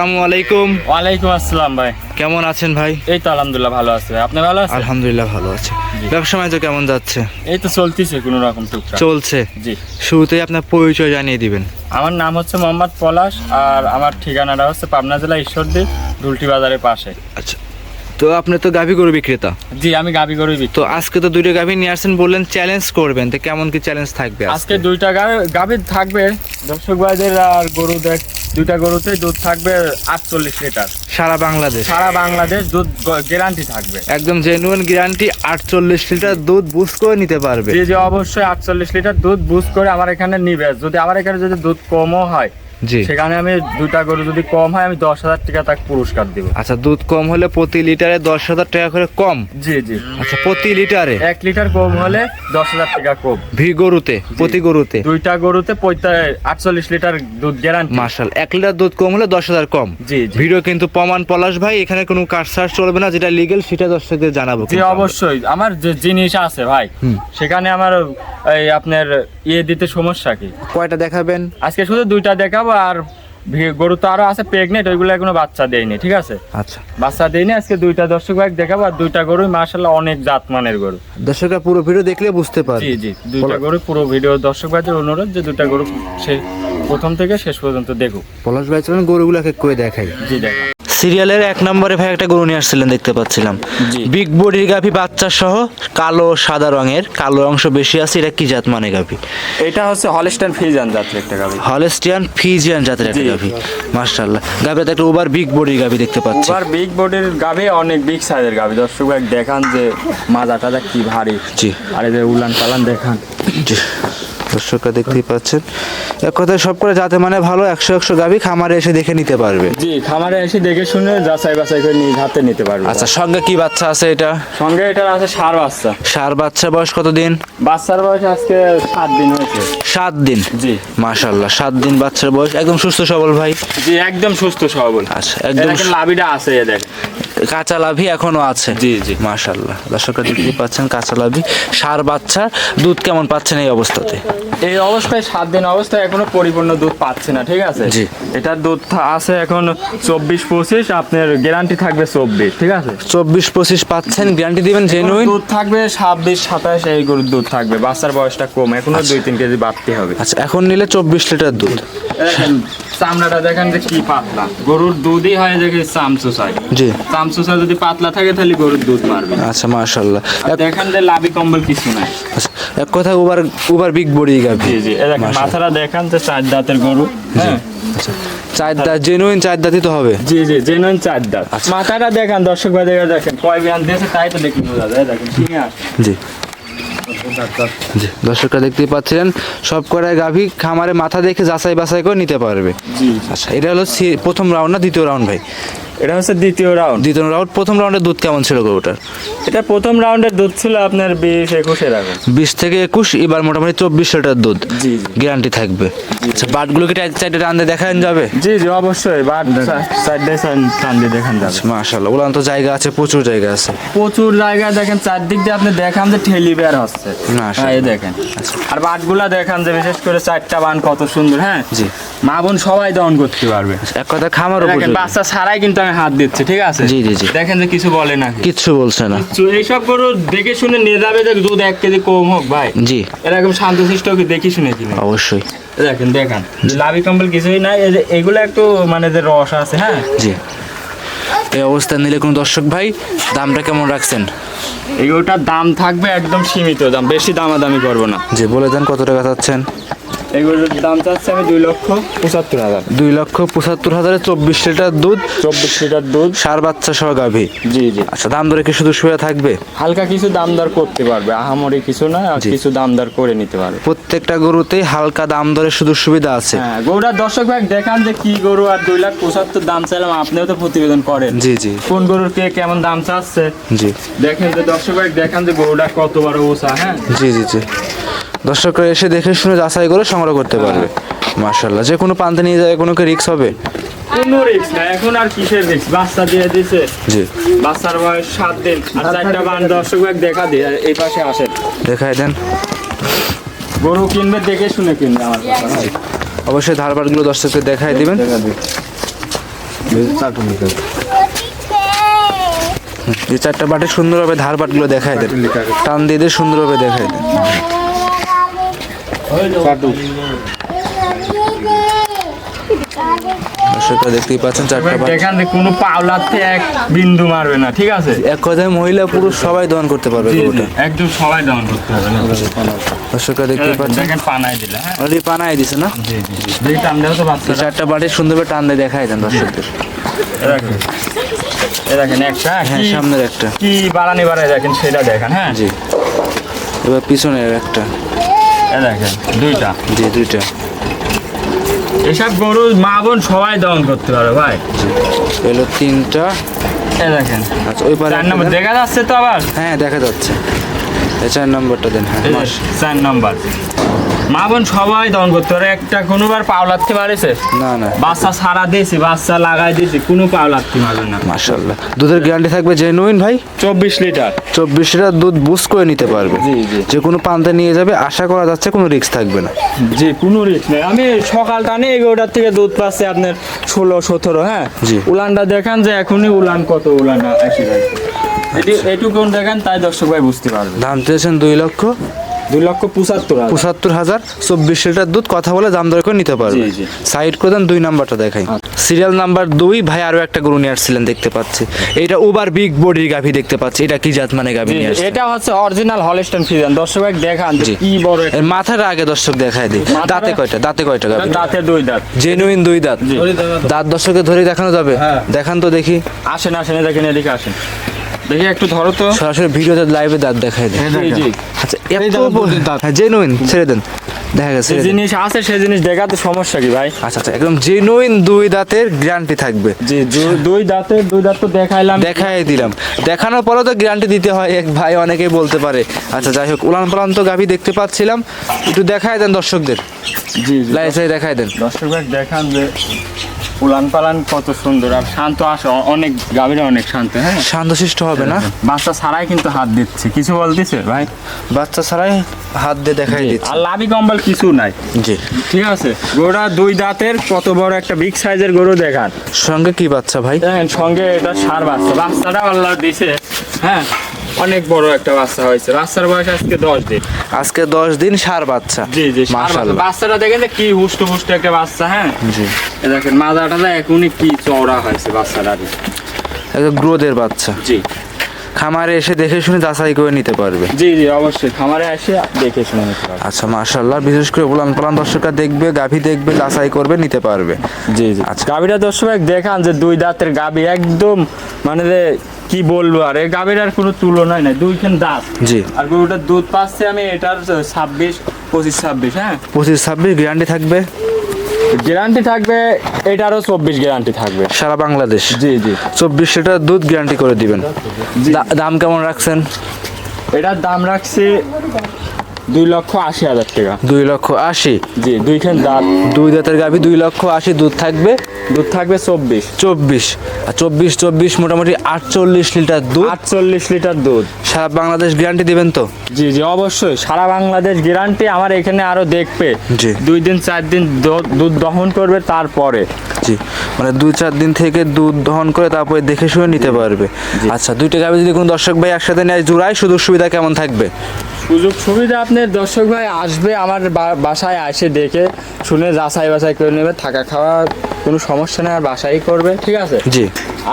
আসসালামু আলাইকুম। ওয়ালাইকুম আসসালাম ভাই। কেমন আছেন ভাই? এই তো আলহামদুলিল্লাহ ভালো আছে আপনি ভালো আছেন? আলহামদুলিল্লাহ ভালো আছে। ব্যবসা বাণিজ্য কেমন যাচ্ছে? এই তো চলতেছে কোনো রকম টুকটাক। চলছে। জি। শুরুতেই আপনার পরিচয় জানিয়ে দিবেন। আমার নাম হচ্ছে মোহাম্মদ পলাশ আর আমার ঠিকানাটা হচ্ছে পাবনা জেলা ঈশ্বরদী দুলটি বাজারের পাশে। আচ্ছা। তো আপনি তো গাভী গরু বিক্রেতা। জি আমি গাবি গরু বিক্রি তো আজকে তো দুইটা গাভী নিয়ে আসছেন বললেন চ্যালেঞ্জ করবেন তো কেমন কি চ্যালেঞ্জ থাকবে আজকে? দুইটা গাভি থাকবে দর্শক ভাইদের আর গরু দেখ দুইটা গরুতে দুধ থাকবে আটচল্লিশ লিটার। সারা বাংলাদেশ। সারা বাংলাদেশ দুধ গ্যারান্টি থাকবে। একদম জেনুইন গ্যারান্টি আটচল্লিশ লিটার দুধ বুঝ করে নিতে পারবে। জি জি অবশ্যই আটচল্লিশ লিটার দুধ বুঝ করে আমার এখানে নিবে। যদি আমার এখানে যদি দুধ কমও হয় জি। সেখানে আমি দুইটা গরু যদি কম হয় আমি দশ হাজার টাকা তাকে পুরস্কার দিব। আচ্ছা দুধ কম হলে প্রতি লিটারে দশ হাজার টাকা করে কম? জি জি। আচ্ছা প্রতি লিটারে? এক লিটার কম হলে দশ হাজার টাকা কম। ভি গরুতে প্রতি গরুতে? দুইটা গরুতে আটচল্লিশ লিটার দুধ গ্যারান্টি মার্শাল এক লিটার দুধ কম হলে দশ হাজার কম? জি জি। ভিডিও কিন্তু প্রমাণ পলাশ ভাই এখানে কোনো কাজ সার্চ চলবে না যেটা লিগেল সেটা দর্শকদের জানাব জি অবশ্যই। আমার যে জিনিস আছে ভাই সেখানে আমার এই আপনার ইয়ে দিতে সমস্যা কি? কয়টা দেখাবেন? আজকে শুধু দুইটা দেখাবো আর গরু তো আরও আছে প্রেগনেন্ট ওইগুলো এখনও বাচ্চা দেয়নি ঠিক আছে? আচ্ছা। বাচ্চা দেয়নি আজকে দুইটা দর্শক ভাই দেখাবো আর দুইটা গরু মার্শাল্লাহ অনেক জাত মানের গরু। দর্শকরা পুরো ভিডিও দেখলে বুঝতে পারবে। জি জি দুইটা গরু পুরো ভিডিও দর্শক ভাইদের অনুরোধ যে দুইটা গরু সে প্রথম থেকে শেষ পর্যন্ত দেখুক। পলাশ ভাই চলেন গরুগুলো এক এক করে দেখাই। জি দেখা সিরিয়ালের এক নম্বরে ভাই একটা গরু নিয়ে আসছিলেন দেখতে পাচ্ছিলাম। বিগ বডির গাভি বাচ্চা সহ কালো সাদা রঙের কালো অংশ বেশি আছে এটা কি জাত মানে গাভি? এটা হচ্ছে হলিস্টান ফিজিয়ান জাতের একটা গাভি। হলেস্টিয়ান ফিজিয়ান জাতের একটা গাভি। মার্শাল্লাহ গাভিটা একটা ওভার বিগ বডির গাভি দেখতে পাচ্ছি। ওভার বিগ বডির গাভি অনেক বিগ সাইজের গাভি। দর্শক দেখান যে মাজা টাজা কি ভারী। জি। আর এই যে উলান পালান দেখান। জি। দর্শকরা দেখতেই পাচ্ছেন। এক কথায় সব করে যাতে মানে ভালো একশো একশো গাভি খামারে এসে দেখে নিতে পারবে। জি খামারে এসে দেখে শুনে যাচাই বাছাই করে নিজ হাতে নিতে পারবে। আচ্ছা সঙ্গে কি বাচ্চা আছে এটা? সঙ্গে এটার আছে সার বাচ্চা। সার বাচ্চা বয়স কতদিন? বাচ্চার বয়স আজকে সাত দিন হয়েছে। সাত দিন? জি। মাশাল্লাহ সাত দিন বাচ্চার বয়স। একদম সুস্থ সবল ভাই? জি একদম সুস্থ সবল। আচ্ছা একদম লাভিটা আছে এ দেখ কাঁচা লাভি এখনও আছে। জি, জি। মাশাল্লাহ দর্শকরা দেখতে পাচ্ছেন কাঁচা লাভি সার বাচ্চা দুধ কেমন পাচ্ছেন এই অবস্থাতে? এই অবস্থায় সাত দিন অবস্থায় এখনও পরিপূর্ণ দুধ পাচ্ছে না ঠিক আছে? জি। এটার দুধ আছে এখন চব্বিশ পঁচিশ আপনার গ্যারান্টি থাকবে চব্বিশ ঠিক আছে? চব্বিশ পঁচিশ পাচ্ছেন গ্যারান্টি দিবেন জেনুইন দুধ থাকবে ছাব্বিশ সাতাশ এই গরুর দুধ থাকবে বাচ্চার বয়সটা কম এখনও দুই তিন কেজি বাড়তে হবে। আচ্ছা এখন নিলে চব্বিশ লিটার দুধ। দেখেন চামড়াটা দেখেন যে কি পাতলা। গরুর দুধই হয় দেখে চামচুসাই জি। চামচুসা যদি পাতলা থাকে তাহলে গরুর দুধ মারবে। আচ্ছা দেখেন যে লাভি কম্বল কিছু নাই। আচ্ছা এক কথা ওভার ওভার বিগ বডি গাভি। জি জি দেখেন মাশাআল্লাহ। মাথাটা দেখান যে চার দাঁতের গরু হ্যাঁ? আচ্ছা চার দাঁত জেনুইন চার দাঁতই তো হবে। জি জি জেনুইন চার দাঁত। আচ্ছা। মাথাটা দেখান দর্শক ভাই দেখে দেখেন কয় বিয়ান দিয়েছে তাই তো দেখি বোঝা যায়। দেখেন জি। দর্শকরা দেখতেই পাচ্ছিলেন সব কটায় গাভী খামারে মাথা দেখে যাচাই বাছাই করে নিতে পারবে। আচ্ছা এটা হলো প্রথম রাউন্ড না দ্বিতীয় রাউন্ড ভাই? এটা হচ্ছে দ্বিতীয় রাউন্ড দ্বিতীয় রাউন্ড প্রথম রাউন্ডের দুধ কেমন ছিল গরুটার? এটা প্রথম রাউন্ডের দুধ ছিল আপনার বিশ একুশে রাখুন। বিশ থেকে একুশ এবার মোটামুটি চব্বিশ লিটার দুধ। গ্যারান্টি থাকবে। আচ্ছা বাটগুলোকে চাইটে রান্দে দেখান যাবে? জি জি অবশ্যই বাট সাইডে টান দেখান যাবে। মাশাল্লাহ ওলান তো জায়গা আছে প্রচুর জায়গা আছে। প্রচুর জায়গায় দেখেন চারদিক দিয়ে আপনি দেখান যে ঠেলি বের হচ্ছে। হ্যাঁ এই দেখেন। আর বাটগুলা দেখান যে বিশেষ করে চারটা বান কত সুন্দর হ্যাঁ? জি। মা বোন সবাই দহন করতে পারবে। এক কথা খামার উপযোগী বাচ্চা ছাড়াই কিন্তু আমি হাত দিচ্ছি ঠিক আছে? জি, জি, জি। দেখেন যে কিছু বলে না কিচ্ছু বলছে না। এইসব গরু দেখে শুনে নিয়ে যাবে যে দুধ এক কেজি কম হোক ভাই। জি। এরকম শান্তশিষ্ট ওকে দেখি শুনে কিনে? অবশ্যই। দেখেন দেখান। লাভি কম্বল কিছুই নাই এই এগুলো একটু মানে যে রস আছে হ্যাঁ? জি। এই অবস্থা নিলে কোনো দর্শক ভাই দামটা কেমন রাখছেন? এগুলোটার দাম থাকবে একদম সীমিত দাম বেশি দামাদামি করব না। যে বলে দেন কত টাকা চাচ্ছেন? এগুলোর দাম চাচ্ছে আমি দুই লক্ষ পঁচাত্তর হাজার। দুই লক্ষ পঁচাত্তর হাজারে চব্বিশ লিটার দুধ চব্বিশ লিটার দুধ। সার বাচ্চা সহ গাভী। জি জি। আচ্ছা দাম দরে কি শুধু সুবিধা থাকবে? হালকা কিছু দাম দর করতে পারবে আহামরি কিছু না কিছু দাম দর করে নিতে পারবে। প্রত্যেকটা গরুতেই হালকা দাম দরে শুধু সুবিধা আছে। হ্যাঁ গরুটার দর্শক ভাই দেখান যে কি গরু আর দুই লাখ পঁচাত্তর দাম চাইলাম আপনিও তো প্রতিবেদন করেন। জি জি। কোন গরুর কে কেমন দাম চাচ্ছে? জি। দেখেন যে দর্শক ভাই দেখান যে গরুটা কত বড় ওষা হ্যাঁ? জি জি জি। দর্শকরা এসে দেখে শুনে যাচাই করে সংগ্রহ করতে পারবে। মার্শাল্লাহ যে কোনো পান্তে নিয়ে যায় কোনো কি রিক্স হবে? কোনো রিক্স না এখন আর কিসের রিক্স বাচ্চা দিয়ে দিছে। জি। বাচ্চার বয়স সাত দিন আর চারটা বান দর্শক ভাই দেখা দিয়ে এই পাশে আসেন দেখাই দেন। গরু কিনবে দেখে শুনে কিনবে আমার। অবশ্যই ধারবারগুলো দর্শকদের দেখাই দিবেন। যে চারটা বাটে সুন্দরভাবে ধার বাটগুলো দেখায় দেন। টান দিয়ে দিয়ে সুন্দরভাবে দেখাই দেন। দর্শকরা দেখতেই পাচ্ছেন চারটা বাট দেখেন কোনো পাওলাতে এক বিন্দু মারবে না ঠিক আছে? এক কথায় মহিলা পুরুষ সবাই দহন করতে পারবে জি, জি, গরুটা একদম সবাই ডাউন করতে হবে দর্শকরা দেখতেই পাচ্ছেন। পানায় দিলে হ্যাঁ? অলরেডি পানায় দিছে না? জি জি টান দেওয়া তো এই চারটা সুন্দরভাবে টান দিয়ে দেখায় দেন দর্শকদের। দেখেন একটা হ্যাঁ কি- সামনের একটা। কি বাড়ানি বাড়ায় দেখেন সেটা দেখেন হ্যাঁ? জি। এবার পিছনের একটা। দেখেন দুইটা। জি দুইটা। এসব গরু মা বোন সবাই দমন করতে পারে ভাই। এলো তিনটা। দেখেন। আচ্ছা ওই পারে চার নম্বর দেখা যাচ্ছে তো আবার? হ্যাঁ দেখা যাচ্ছে। চার নম্বরটা দেন হ্যাঁ চার নম্বর। মা বোন সবাই দহন করতে পারে। একটা কোনোবার পাও লাগতে পারেছে না না। বাচ্চা সারা দিয়েছি বাচ্চা লাগাই দিয়েছি কোনো পাও লাগতে পারবে না। মাশাল্লাহ দুধের গ্যারান্টি থাকবে জেনুইন ভাই? চব্বিশ লিটার। চব্বিশ লিটার দুধ বুস করে নিতে পারবে। জি, জি। যে কোনো পান্তে নিয়ে যাবে আশা করা যাচ্ছে কোনো রিস্ক থাকবে না। জি কোনো রিস্ক নেই। আমি সকালটা নিয়ে এগারোটার থেকে দুধ পাচ্ছি আপনার ষোলো সতেরো হ্যাঁ? জি। উলানটা দেখান যে এখনই উলান কত উলান এসে যায় এটি এটুকুন দেখেন তাই দর্শক ভাই বুঝতে পারবে। দাম চেয়েছেন দুই লক্ষ। দুই লক্ষ পঁচাত্তর হাজার। পঁচাত্তর হাজার চব্বিশ লিটার দুধ কথা বলে দাম দর করে নিতে পারবে। জি, জি। সাইড করে দেন দুই নাম্বারটা দেখাই। সিরিয়াল নাম্বার দুই ভাই আরও একটা গরু নিয়ে আসছিলেন দেখতে পাচ্ছি। এটা ওভার বিগ বডির গাভি দেখতে পাচ্ছি। এটা কি জাত মানে গাভি নিয়ে এটা হচ্ছে অরিজিনাল হলস্টেন ফ্রিজিয়ান দর্শক দেখান জি। কি বড় এর মাথার আগে দর্শক দেখায় দিই। দাঁতে কয়টা? দাঁতে কয়টা গাভি? দাঁতে দুই দাঁত। জেনুইন দুই দাঁত। দাঁত দর্শকে ধরে দেখানো যাবে। দেখান তো দেখি। আসেন আসেন দেখেন এদিকে আসেন। দেখি একটু ধরো তো। সরাসরি ভিডিওতে লাইভে দাঁত জি, জি। আচ্ছা এত হ্যাঁ জেনুইন ছেড়ে দেন। দেখা গেছে যে জিনিস আছে সেই জিনিস দেখাতে সমস্যা কি ভাই? আচ্ছা আচ্ছা একদম জেনুইন দুই দাঁতের গ্যারান্টি থাকবে। জি দুই দাঁতে দুই দাঁত তো দেখাইলাম। দেখাই দিলাম। দেখানোর পরেও তো গ্যারান্টি দিতে হয় এক ভাই অনেকেই বলতে পারে। আচ্ছা যাই হোক উলান পালান তো গাভি দেখতে পাচ্ছিলাম। একটু দেখাই দেন দর্শকদের। জি জি। দেখাই দেন। দর্শক ভাই দেখান যে উলান পালান কত সুন্দর আর শান্ত আসে অনেক গাভীরা অনেক শান্ত হ্যাঁ? শান্তশিষ্ট হবে না? বাচ্চা ছাড়াই কিন্তু হাত দিচ্ছে। কিছু বলতেছে ভাই? বাচ্চা ছাড়াই হাত দিয়ে দেখাই দিচ্ছে আর লাভি কম্বল কিছু নাই। জি। ঠিক আছে? গরুটা দুই দাঁতের কত বড় একটা বিগ সাইজের গরু দেখান। সঙ্গে কি বাচ্চা ভাই? সঙ্গে এটা সার বাচ্চা। বাচ্চাটা আল্লাহ দিছে হ্যাঁ? অনেক বড় একটা বাচ্চা হয়েছে। বাচ্চার বয়স আজকে দশ দিন। আজকে দশ দিন সার বাচ্চা। জি জি। বাচ্চাটা দেখেন কি হুষ্ট হুষ্ট একটা বাচ্চা হ্যাঁ? জি। এ দেখেন মাদাটা এখনই কি চওড়া হয়েছে বাচ্চাটা গ্রোদের বাচ্চা। জি। খামারে এসে দেখে শুনে যাচাই করে নিতে পারবে। জি জি অবশ্যই। খামারে এসে দেখে শুনে নিতে পারবে। আচ্ছা মাশাল্লাহ বিশেষ করে উলান পালান দর্শকরা দেখবে গাভী দেখবে যাচাই করবে নিতে পারবে। জি জি। আচ্ছা। গাভীটা দর্শক দেখান যে দুই দাঁতের গাভী একদম মানে যে কি বলব আর এই গাভীটার কোনো তুলনাই নাই দুইখান দাঁত। জি। আর গরুটার দুধ পাচ্ছে আমি এটার ছাব্বিশ পঁচিশ ছাব্বিশ হ্যাঁ? পঁচিশ ছাব্বিশ গ্যারান্টি থাকবে? গ্যারান্টি থাকবে এটারও চব্বিশ গ্যারান্টি থাকবে। সারা বাংলাদেশ? জি জি। চব্বিশ লিটার দুধ গ্যারান্টি করে দিবেন। দাম কেমন রাখছেন? এটার দাম রাখছে দুই লক্ষ আশি হাজার টাকা। দুই লক্ষ আশি? জি দুইখান দাঁত। দুই দাঁতের গাভী দুই লক্ষ আশি দুধ থাকবে? দুধ থাকবে চব্বিশ। চব্বিশ। আর চব্বিশ চব্বিশ মোটামুটি আটচল্লিশ লিটার দুধ? আটচল্লিশ লিটার দুধ। সারা বাংলাদেশ গ্যারান্টি দিবেন তো? জি জি অবশ্যই। সারা বাংলাদেশ গ্যারান্টি আমার এখানে আরও দেখবে। জি। দুই দিন চার দিন দুধ দহন করবে তারপরে। জি মানে দুই চার দিন থেকে দুধ দহন করে তারপরে দেখে শুনে নিতে পারবে। আচ্ছা দুইটা গাভী যদি কোনো দর্শক ভাই একসাথে নেয় জোড়ায় সুযোগ সুবিধা কেমন থাকবে? সুযোগ সুবিধা আপনার দর্শক ভাই আসবে আমার বাসায় এসে দেখে শুনে যাচাই বাছাই করে নেবে থাকা খাওয়া কোনো সমস্যা নেই আর বাসাই করবে ঠিক আছে? জি।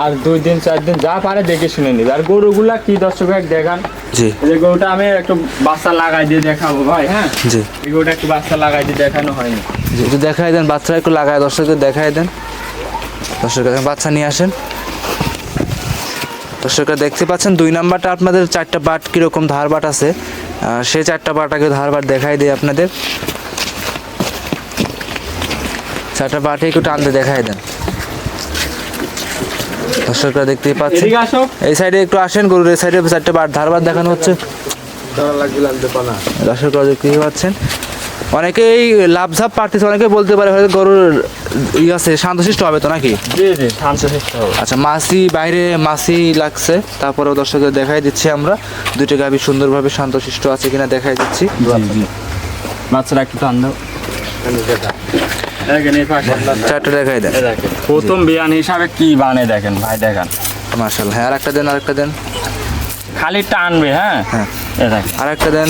আর দুই দিন চার দিন যা পারে দেখে শুনে নিবে। আর গরুগুলা কি দর্শক ভাই দেখান। জি। এই যে গরুটা আমি একটু বাচ্চা লাগাই দিয়ে দেখাবো ভাই হ্যাঁ? জি। এই গরুটা একটু বাচ্চা লাগাই দিয়ে দেখানো হয়নি। জি একটু দেখাই দেন বাচ্চা একটু লাগায় দর্শকদের দেখাই দেন। দর্শকরা বাচ্চা নিয়ে আসেন। দর্শকরা দেখতে পাচ্ছেন দুই নাম্বারটা আপনাদের চারটা বাট কীরকম ধার বাট আছে। সেই চারটা বাটাকে ধার বাট দেখাই দিই আপনাদের। চারটা বাটে একটু টানতে দেখাই দেন। দর্শকরা দেখতেই পাচ্ছেন। এই সাইডে একটু আসেন গরুর এই সাইডে চারটে বার ধারবার দেখানো হচ্ছে। দর্শকরা দেখতেই পাচ্ছেন। অনেকেই লাভ ঝাপ পারতেছে অনেকে বলতে পারে হয়তো গরুর ই আছে শান্তশিষ্ট হবে তো নাকি? জি জি শান্ত হবে। আচ্ছা মাসি বাইরে মাসি লাগছে তারপরেও দর্শকদের দেখাই দিচ্ছি আমরা। দুইটা গাভি সুন্দরভাবে শান্তশিষ্ট আছে কিনা দেখাই দিচ্ছি। বাচ্চারা একটু টান দাও। চারটা দেখাই দেন। প্রথম বিয়ান হিসাবে কি বানে দেখেন ভাই দেখেন। হ্যাঁ আর একটা দেন আর একটা দেন। খালি টানবে হ্যাঁ? হ্যাঁ। আর একটা দেন।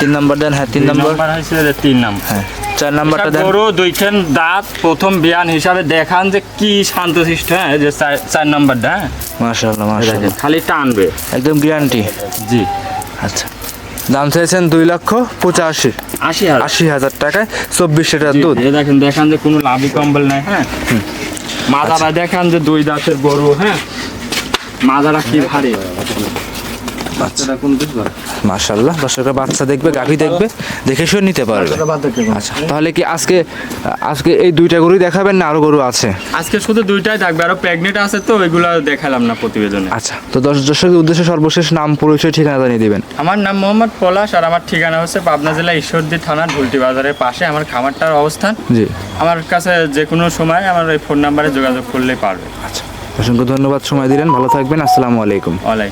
তিন নম্বর দেন হ্যাঁ তিন নম্বর। হয়েছে তিন নম্বর। হ্যাঁ চার নাম্বারটা দেন। গরু দুইখান দাঁত প্রথম বিয়ান হিসাবে দেখান যে কি শান্ত শান্তশিষ্ট হ্যাঁ যে চার- নম্বরটা হ্যাঁ। মাশাল্লাহ এই খালি টানবে একদম গ্যারান্টি জি। আচ্ছা দাম চাইছেন দুই লক্ষ পঁচাশি। আশি হাজার। আশি হাজার টাকায় চব্বিশ লিটার দুধ। দেখেন দেখান যে কোনো লাভি কম্বল নাই হ্যাঁ। মাদারা দেখান যে দুই দাঁতের গরু হ্যাঁ। মাদারা কি ভারী? বাচ্চাটা কোন বুঝবা মাশাল্লাহ দর্শকরা বাচ্চা দেখবে গাভী দেখবে দেখে শুয়ে নিতে পারবে। আচ্ছা তাহলে কি আজকে আজকে এই দুইটা গরুই দেখাবেন না আরও গরু আছে? আজকে শুধু দুইটাই থাকবে আরও প্রেগনেন্ট আছে তো ওইগুলো দেখালাম না প্রতিবেদনে। আচ্ছা তো দশ দর্শকের উদ্দেশ্যে সর্বশেষ নাম পরিচয় ঠিকানা জানিয়ে দিবেন। আমার নাম মোহাম্মদ পলাশ আর আমার ঠিকানা হচ্ছে পাবনা জেলা ঈশ্বরদী থানা ঢুলটি বাজারের পাশে আমার খামারটার অবস্থান। জি। আমার কাছে যে কোনো সময় আমার এই ফোন নাম্বারে যোগাযোগ করলেই পারবে। আচ্ছা অসংখ্য ধন্যবাদ সময় দিলেন ভালো থাকবেন আসসালামু আলাইকুম। অলাই